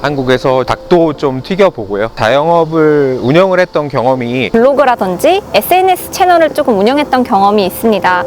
한국에서 닭도 좀 튀겨보고요. 자영업을 운영을 했던 경험이 블로그라든지 SNS 채널을 조금 운영했던 경험이 있습니다.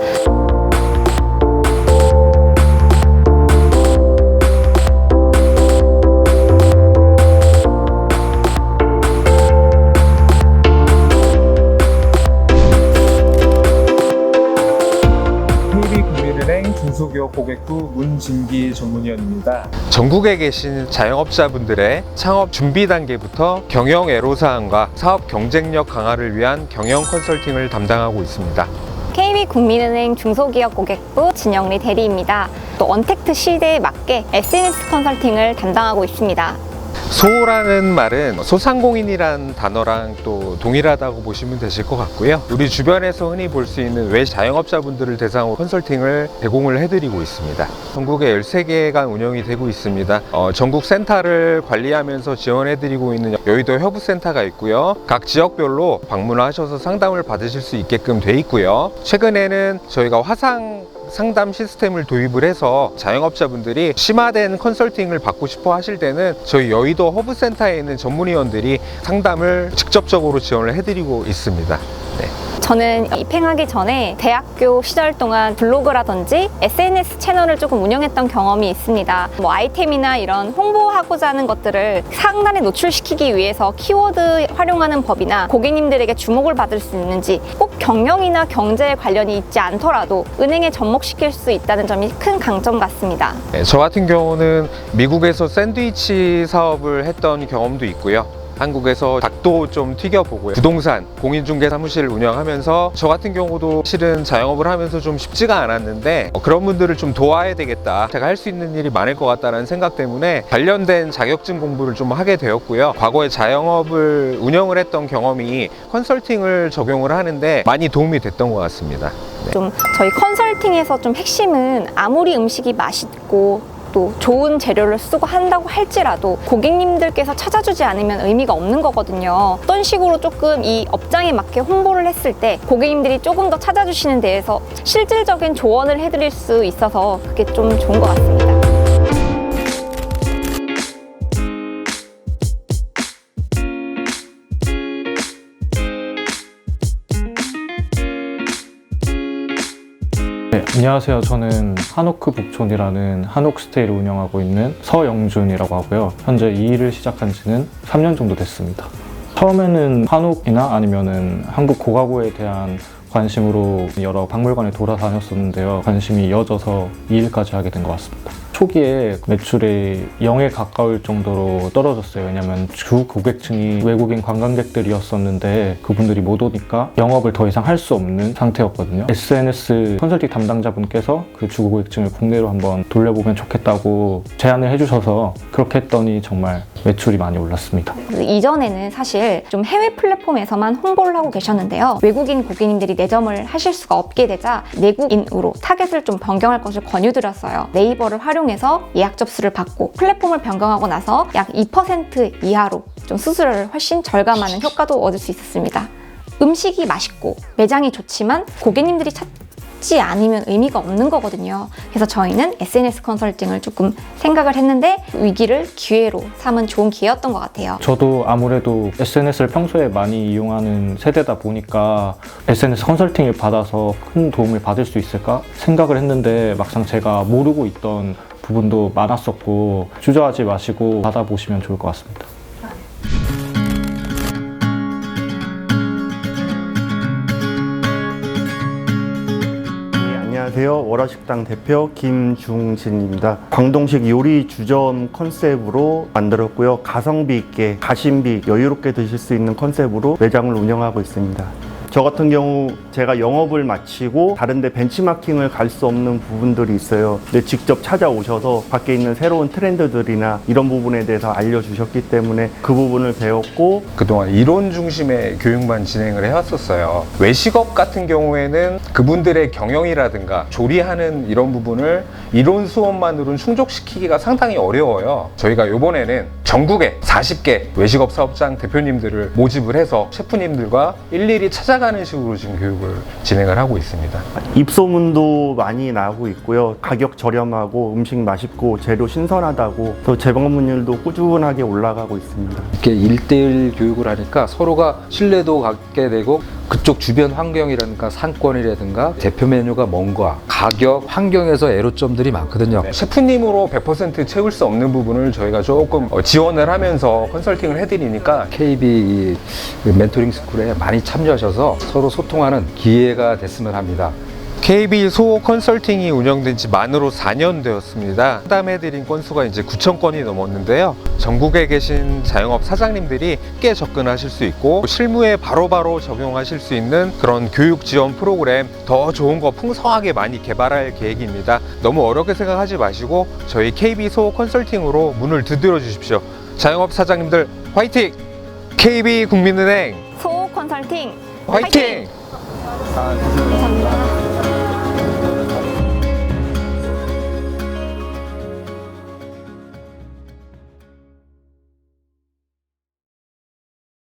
중소기업 고객부 문진기 전문위원입니다. 전국에 계신 자영업자분들의 창업 준비 단계부터 경영 애로사항과 사업 경쟁력 강화를 위한 경영 컨설팅을 담당하고 있습니다. KB국민은행 중소기업 고객부 진영리 대리입니다. 또 언택트 시대에 맞게 SNS 컨설팅을 담당하고 있습니다. 소라는 말은 소상공인이란 단어랑 또 동일하다고 보시면 되실 것 같고요. 우리 주변에서 흔히 볼 수 있는 외 자영업자분들을 대상으로 컨설팅을 제공을 해드리고 있습니다. 전국에 13개가 운영이 되고 있습니다. 어, 전국 센터를 관리하면서 지원해드리고 있는 여의도 협업센터가 있고요. 각 지역별로 방문하셔서 상담을 받으실 수 있게끔 돼 있고요. 최근에는 저희가 화상 상담 시스템을 도입을 해서 자영업자분들이 심화된 컨설팅을 받고 싶어 하실 때는 저희 여의도 허브센터에 있는 전문위원들이 상담을 직접적으로 지원을 해드리고 있습니다. 네. 저는 입행하기 전에 대학교 시절 동안 블로그라든지 SNS 채널을 조금 운영했던 경험이 있습니다. 뭐 아이템이나 이런 홍보하고자 하는 것들을 상단에 노출시키기 위해서 키워드 활용하는 법이나 고객님들에게 주목을 받을 수 있는지 꼭 경영이나 경제에 관련이 있지 않더라도 은행에 접목시킬 수 있다는 점이 큰 강점 같습니다. 네, 저 같은 경우는 미국에서 샌드위치 사업을 했던 경험도 있고요. 한국에서 닭도 좀 튀겨보고요. 부동산, 공인중개 사무실을 운영하면서 저 같은 경우도 실은 자영업을 하면서 좀 쉽지가 않았는데 어, 그런 분들을 좀 도와야 되겠다. 제가 할 수 있는 일이 많을 것 같다는 생각 때문에 관련된 자격증 공부를 좀 하게 되었고요. 과거에 자영업을 운영을 했던 경험이 컨설팅을 적용을 하는데 많이 도움이 됐던 것 같습니다. 네. 좀 저희 컨설팅에서 좀 핵심은 아무리 음식이 맛있고 또 좋은 재료를 쓰고 한다고 할지라도 고객님들께서 찾아주지 않으면 의미가 없는 거거든요. 어떤 식으로 조금 이 업장에 맞게 홍보를 했을 때 고객님들이 조금 더 찾아주시는 데에서 실질적인 조언을 해드릴 수 있어서 그게 좀 좋은 것 같습니다. 안녕하세요. 저는 한오크 북촌이라는 한옥 스테이를 운영하고 있는 서영준이라고 하고요. 현재 이 일을 시작한 지는 3년 정도 됐습니다. 처음에는 한옥이나 아니면은 한국 고가구에 대한 관심으로 여러 박물관에 돌아다녔었는데요. 관심이 이어져서 이 일까지 하게 된 것 같습니다. 초기에 매출이 0에 가까울 정도로 떨어졌어요. 왜냐면 주 고객층이 외국인 관광객들이었었는데 그분들이 못 오니까 영업을 더 이상 할 수 없는 상태였거든요. SNS 컨설팅 담당자분께서 그 주 고객층을 국내로 한번 돌려보면 좋겠다고 제안을 해주셔서 그렇게 했더니 정말 매출이 많이 올랐습니다. 이전에는 사실 좀 해외 플랫폼에서만 홍보를 하고 계셨는데요. 외국인 고객님들이 내점을 하실 수가 없게 되자 내국인으로 타겟을 좀 변경할 것을 권유드렸어요. 네이버를 활용해 서 예약 접수를 받고 플랫폼을 변경하고 나서 약 2% 이하로 좀 수수료를 훨씬 절감하는 효과도 얻을 수 있었습니다. 음식이 맛있고 매장이 좋지만 고객님들이 찾지 않으면 의미가 없는 거거든요. 그래서 저희는 SNS 컨설팅을 조금 생각을 했는데 위기를 기회로 삼은 좋은 기회였던 것 같아요. 저도 아무래도 SNS를 평소에 많이 이용하는 세대다 보니까 SNS 컨설팅을 받아서 큰 도움을 받을 수 있을까 생각을 했는데 막상 제가 모르고 있던 부분도 많았었고 주저하지 마시고 받아보시면 좋을 것 같습니다. 네, 안녕하세요. 월화식당 대표 김중진입니다. 광동식 요리 주점 컨셉으로 만들었고요. 가성비 있게, 가심비 여유롭게 드실 수 있는 컨셉으로 매장을 운영하고 있습니다. 저 같은 경우 제가 영업을 마치고 다른데 벤치마킹을 갈 수 없는 부분들이 있어요. 근데 직접 찾아오셔서 밖에 있는 새로운 트렌드들이나 이런 부분에 대해서 알려주셨기 때문에 그 부분을 배웠고 그동안 이론 중심의 교육만 진행을 해왔었어요. 외식업 같은 경우에는 그분들의 경영이라든가 조리하는 이런 부분을 이론 수업만으로는 충족시키기가 상당히 어려워요. 저희가 이번에는 전국에 40개 외식업 사업장 대표님들을 모집을 해서 셰프님들과 일일이 찾아가는 식으로 지금 교육을 진행을 하고 있습니다. 입소문도 많이 나고 있고요. 가격 저렴하고 음식 맛있고 재료 신선하다고 또 재방문율도 꾸준하게 올라가고 있습니다. 이렇게 일대일 교육을 하니까 서로가 신뢰도 갖게 되고 그쪽 주변 환경이라든가 상권이라든가 대표 메뉴가 뭔가 가격, 환경에서 애로점들이 많거든요. 셰프님으로 100% 채울 수 없는 부분을 저희가 조금 어, 지원을 하면서 컨설팅을 해드리니까 KB 이 멘토링 스쿨에 많이 참여하셔서 서로 소통하는 기회가 됐으면 합니다. KB 소호 컨설팅이 운영된 지 만으로 4년 되었습니다. 상담해드린 건수가 이제 9천 건이 넘었는데요. 전국에 계신 자영업 사장님들이 쉽게 접근하실 수 있고 실무에 바로바로 적용하실 수 있는 그런 교육 지원 프로그램 더 좋은 거 풍성하게 많이 개발할 계획입니다. 너무 어렵게 생각하지 마시고 저희 KB 소호 컨설팅으로 문을 두드려 주십시오. 자영업 사장님들 화이팅! KB 국민은행 소호 컨설팅 화이팅! 감사합니다.